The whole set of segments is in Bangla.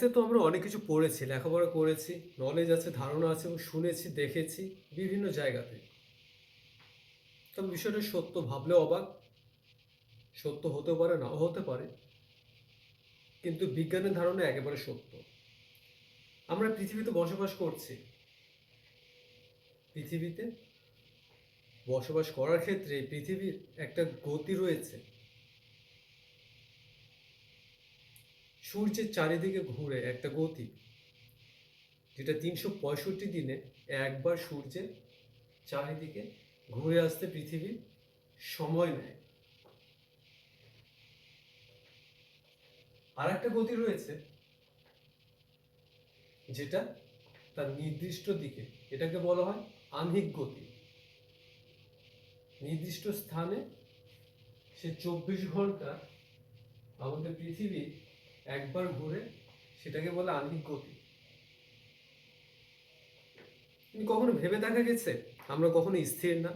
সে তো আমরা অনেক কিছু পড়েছি, লেখাপড়া করেছি নলেজ আছে, ধারণা আছে এবং শুনেছি, দেখেছি বিভিন্ন জায়গাতে। তবে বিষয়টা সত্য ভাবলে অবাক। সত্য হতে পারে, নাও হতে পারে। কিন্তু বিজ্ঞানের ধারণা একেবারে সত্য। আমরা পৃথিবীতে বসবাস করছি। পৃথিবীতে বসবাস করার ক্ষেত্রে পৃথিবীর একটা গতি রয়েছে। সূর্যের চারিদিকে ঘুরে একটা গতি, যেটা তিনশো পঁয়ষট্টি দিনে একবার সূর্যের চারিদিকে ঘুরে আসতে পৃথিবী সময় নেয়। আর একটা গতি রয়েছে, যেটা তার নির্দিষ্ট দিকে, এটাকে বলা হয় আহ্নিক গতি। নির্দিষ্ট স্থানে সে চব্বিশ ঘণ্টা আমাদের পৃথিবী একবার ঘুরে সেটাকে বলে আহ্নিক গতি কখনো ভেবে দেখা গেছে? আমরা কখনো স্থির না।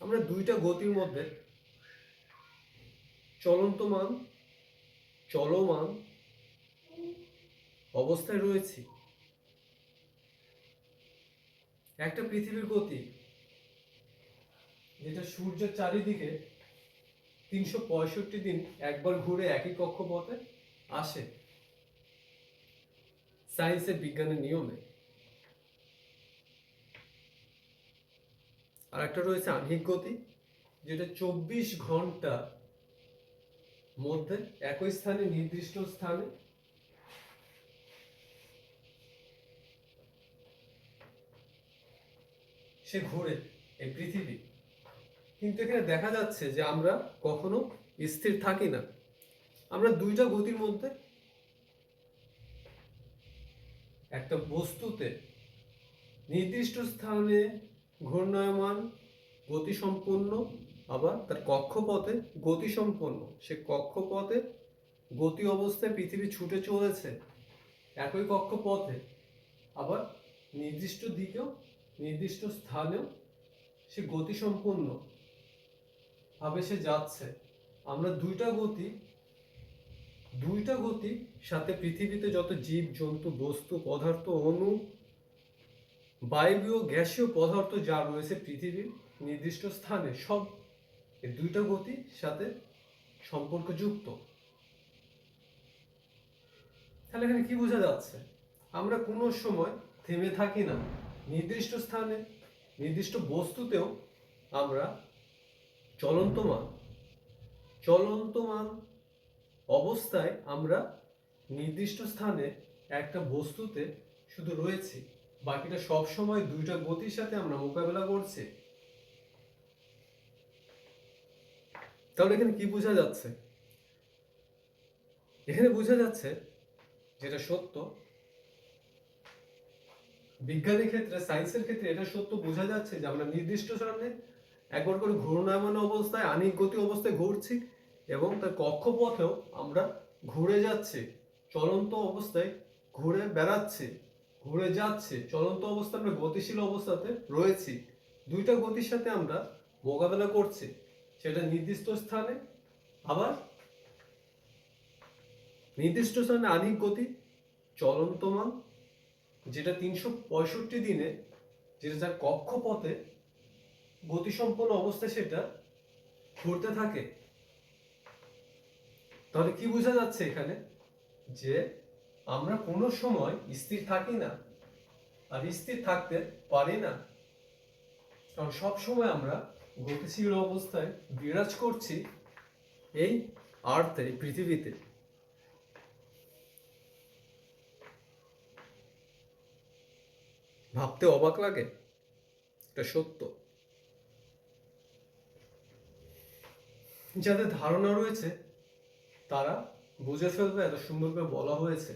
আমরা দুইটা গতির মধ্যে চলন্তমান, চলমান অবস্থায় রয়েছি। একটা পৃথিবীর গতি যেটা সূর্যের চারিদিকে তিনশো পঁয়ষট্টি দিন একবার ঘুরে একই কক্ষপথে আসে। সায়েন্সের বিজ্ঞানের নিয়মে। আর একটা রয়েছে আহ্নিক গতি, যেটা চব্বিশ ঘণ্টা মধ্যে একই স্থানে, নির্দিষ্ট স্থানে সে ঘুরে এই পৃথিবী। কিন্তু এখানে দেখা যাচ্ছে যে আমরা কখনো স্থির থাকি না। আমরা দুইটা গতির মধ্যে একটা বস্তুতে নির্দিষ্ট স্থানে ঘূর্ণায়মান গতিসম্পন্ন, আবার তার কক্ষপথে গতিসম্পন্ন। সে কক্ষপথে গতি অবস্থায় পৃথিবী ছুটে চলেছে একই কক্ষপথে, আবার নির্দিষ্ট দিকেও, নির্দিষ্ট স্থানেও সে গতিসম্পন্ন ভাবে সে যাচ্ছে। আমরা দুইটা গতি দুইটা গতি, সাথে পৃথিবীতে যত জীব, জন্তু, বস্তু, পদার্থ, অণু, বায়বীয় গ্যাসীয় পদার্থ যা রয়েছে পৃথিবীর নির্দিষ্ট স্থানে, সব এই দুইটা গতির সাথে সম্পর্কযুক্ত। তাহলে এখানে কি বোঝা যাচ্ছে? আমরা কোনো সময় থেমে থাকি না। নির্দিষ্ট স্থানে, নির্দিষ্ট বস্তুতেও আমরা চলন্তমান চলন্তমান অবস্থায় আমরা নির্দিষ্ট স্থানে একটা বস্তুতে শুধু রয়েছি। বাকিটা সব সময় দুইটা গতির সাথে আমরা মোকাবেলা করছি। তাহলে এখানে কি বোঝা যাচ্ছে? এখানে বোঝা যাচ্ছে যেটা সত্য, বিজ্ঞানের ক্ষেত্রে, সায়েন্সের ক্ষেত্রে এটা সত্য বোঝা যাচ্ছে যে আমরা নির্দিষ্ট সামনে একবার করে ঘূর্ণায়মান অবস্থায় আনিক গতি অবস্থায় ঘুরছি। এবং তার কক্ষপথেও আমরা ঘুরে যাচ্ছি। চলন্ত অবস্থায় ঘুরে বেড়াচ্ছে, ঘুরে যাচ্ছে। চলন্ত অবস্থায় আমরা গতিশীল অবস্থাতে রয়েছি। দুইটা গতির সাথে আমরা মোকাবেলা করছি। সেটা নির্দিষ্ট স্থানে, আবার নির্দিষ্ট স্থানে আনিক গতি চলন্তমান যেটা তিনশো পঁয়ষট্টি দিনে, যেটা যার কক্ষপথে গতিসম্পন্ন অবস্থায় সেটা ঘুরতে থাকে। তাহলে কি বোঝা যাচ্ছে এখানে? যে আমরা কোনো সময় স্থির থাকি না আর স্থির থাকতে পারি না। কারণ সব সময় আমরা গতিশীল অবস্থায় বিরাজ করছি এই আর্থে পৃথিবীতে। ভাবতে অবাক লাগে, এটা সত্য। যাদের ধারণা রয়েছে তারা বুঝে ফেলবে এত সুন্দর করে বলা হয়েছে।